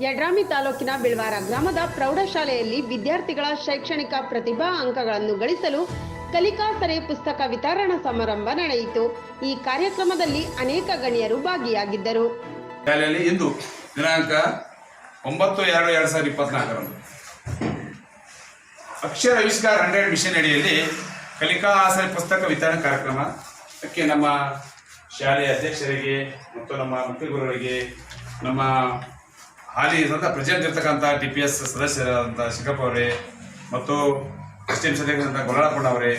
ಯಡ್ರಾಮಿ ತಾಲೂಕಿನ ಬಿಳ್ವಾರ ಗ್ರಾಮದ ಪ್ರೌಢಶಾಲೆಯಲ್ಲಿ ವಿದ್ಯಾರ್ಥಿಗಳ ಶೈಕ್ಷಣಿಕ ಪ್ರತಿಭಾ ಅಂಕಗಳನ್ನು ಗಳಿಸಲು ಕಲಿಕಾ ಸರೆ ಪುಸ್ತಕ ವಿತರಣಾ ಸಮಾರಂಭ ನಡೆಯಿತು. ಈ ಕಾರ್ಯಕ್ರಮದಲ್ಲಿ ಅನೇಕ ಗಣ್ಯರು ಭಾಗಿಯಾಗಿದ್ದರು. ಶಾಲೆಯಲ್ಲಿ ಇಂದು ದಿನಾಂಕ ಒಂಬತ್ತು ಎರಡು ಎರಡು ಸಾವಿರದ ಇಪ್ಪತ್ನಾಲ್ಕರಂದು. ಅಕ್ಷರ ಆವಿಷ್ಕಾರ ಹಂಡ್ರೆಡ್ ಮಿಷನ್ ಅಡಿಯಲ್ಲಿ ಕಲಿಕಾ ಆಸರೆ ಪುಸ್ತಕ ವಿತರಣಾ ಕಾರ್ಯಕ್ರಮ. ಅದಕ್ಕೆ ನಮ್ಮ ಶಾಲೆಯ ಅಧ್ಯಕ್ಷರಿಗೆ ಮತ್ತು ನಮ್ಮ ಮುಖ್ಯ ಗುರುಗಳಿಗೆ ನಮ್ಮ ಹಾಲಿ ಇದ್ದಂಥ ಪ್ರೆಸಿಡೆಂಟ್ ಇರ್ತಕ್ಕಂಥ ಟಿ ಪಿ ಎಸ್ ಸದಸ್ಯರಾದಂಥ ಶಿಖಪ್ಪ ಅವರೇ, ಮತ್ತು ಎಸ್ ಟಿ ಎಂ ಸದಸ್ಯರಾದಂಥ ಅವರೇ,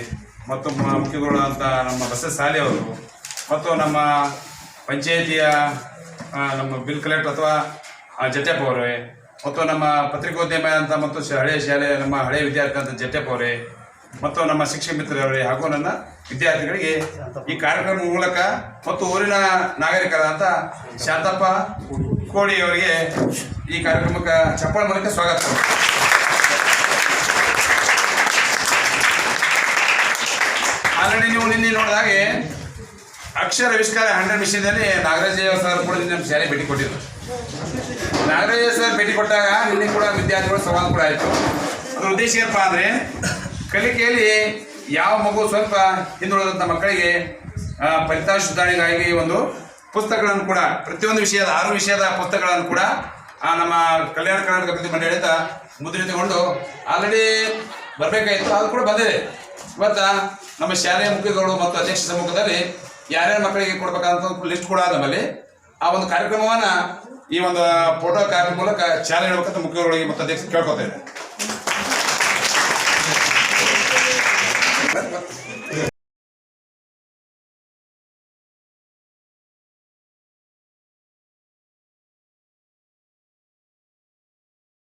ಮತ್ತು ಮ- ಮುಖ್ಯ ಗುರುಗಳಾದಂಥ ನಮ್ಮ ಬಸವ ಸಾಲಿ ಅವರು, ಮತ್ತು ನಮ್ಮ ಪಂಚಾಯಿತಿಯ ನಮ್ಮ ಬಿಲ್ ಕಲೆಕ್ಟರ್ ಅಥವಾ ಜಟ್ಯಪ್ಪ ಅವರೇ, ಮತ್ತು ನಮ್ಮ ಪತ್ರಿಕೋದ್ಯಮ ಅಂತ ಮತ್ತು ಹಳೆಯ ಶಾಲೆ, ನಮ್ಮ ಹಳೆಯ ವಿದ್ಯಾರ್ಥಿ ಅಂತ ಜಟ್ಯಪ್ಪ ಅವರೇ, ಮತ್ತು ನಮ್ಮ ಶಿಕ್ಷಕ ಮಿತ್ರರವರೇ ಹಾಗೂ ನನ್ನ ವಿದ್ಯಾರ್ಥಿಗಳಿಗೆ ಈ ಕಾರ್ಯಕ್ರಮ ಮೂಲಕ ಮತ್ತು ಊರಿನ ನಾಗರಿಕರಾದಂಥ ಶಾಂತಪ್ಪ ಕೋಡಿ ಅವರಿಗೆ ಈ ಕಾರ್ಯಕ್ರಮಕ್ಕೆ ಚಪ್ಪಾಳ ಮೂಲಕ ಸ್ವಾಗತ. ಆಲ್ರೆಡಿ ನೀವು ನಿನ್ನೆ ನೋಡಿದಾಗೆ ಅಕ್ಷರ ಆವಿಷ್ಕಾರ ಹಂಡ್ರೆಡ್ ಮಿಷನ್ದಲ್ಲಿ ನಾಗರಾಜಯ್ಯ ಸರ್ ಕೂಡ ನಿನ್ನೆ ಶಾಲೆ ಭೇಟಿ ಕೊಟ್ಟಿದ್ರು. ನಾಗರಾಜ ಸರ್ ಭೇಟಿ ಕೊಟ್ಟಾಗ ನಿನ್ನೆ ಕೂಡ ವಿದ್ಯಾರ್ಥಿಗಳು ಸವಾಲು ಕೂಡ ಆಯಿತು. ಅದ್ರ ಉದ್ದೇಶ ಏನಪ್ಪ ಅಂದರೆ ಕಲಿಕೆಯಲ್ಲಿ ಯಾವ ಮಗು ಸ್ವಲ್ಪ ಹಿಂದುಳಿದಂಥ ಮಕ್ಕಳಿಗೆ ಫಲಿತಾಂಶ ಸುಧಾರಣೆಗಾಗಿ ಒಂದು ಪುಸ್ತಕಗಳನ್ನು ಕೂಡ, ಪ್ರತಿಯೊಂದು ವಿಷಯದ, ಆರು ವಿಷಯದ ಪುಸ್ತಕಗಳನ್ನು ಕೂಡ ನಮ್ಮ ಕಲ್ಯಾಣ ಕರ್ನಾಟಕ ಅಭಿವೃದ್ಧಿ ಮಂಡಳಿಯಿಂದ ಮುದ್ರಿತಗೊಂಡು ಆಲ್ರೆಡಿ ಬರಬೇಕಾಯಿತು, ಅದು ಕೂಡ ಬಂದಿದೆ. ಇವತ್ತು ನಮ್ಮ ಶಾಲೆಯ ಮುಖ್ಯಗಳು ಮತ್ತು ಅಧ್ಯಕ್ಷ ಸಮ್ಮುಖದಲ್ಲಿ ಯಾರ್ಯಾರ ಮಕ್ಕಳಿಗೆ ಕೊಡ್ಬೇಕಂತ ಲಿಸ್ಟ್ ಕೂಡ ನಮ್ಮಲ್ಲಿ. ಆ ಒಂದು ಕಾರ್ಯಕ್ರಮವನ್ನು ಈ ಒಂದು ಫೋಟೋ ಕಾಪಿ ಮೂಲಕ ಶಾಲೆ ಹೇಳ್ಬೇಕಂತ ಮುಖ್ಯಗಳಿಗೆ ಮತ್ತು ಅಧ್ಯಕ್ಷ ಕೇಳ್ಕೊತಾ